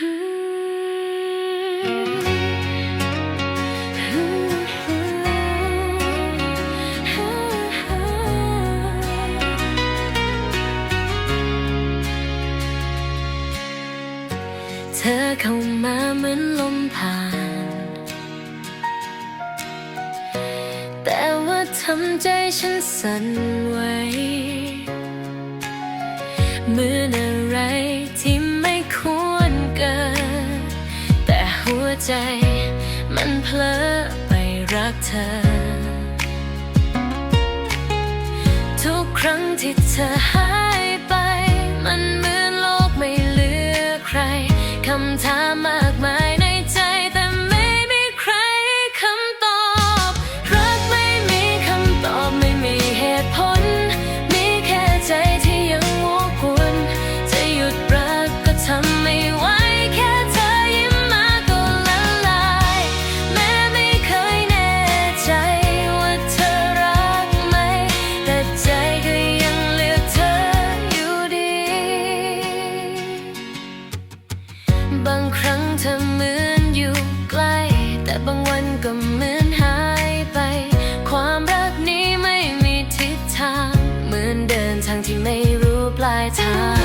เธอเข้ามาเหมือนลมผ่าน แต่ว่าทำใจฉันสั่นไหวเมื่อน จ มันเพลอไปรักเธอ ทุกครั้งที่เธอ บางครั้งเธอเหมือนอยู่ใกล้ แต่บางวันก็เหมือนหายไป ความรักนี้ไม่มีทิศทาง เหมือนเดินทางที่ไม่รู้ปลายทาง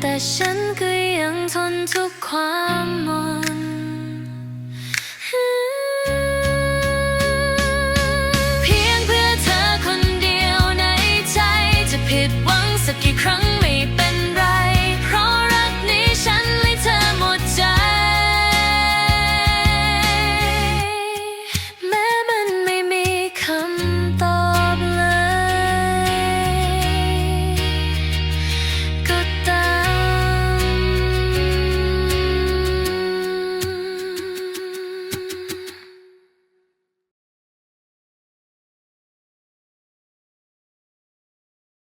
แต่ฉันก็ยังทนทุกความมนเพียงเพื่อเธอคนเดียวในใจจะผิดหวังสักกี่ครั้ง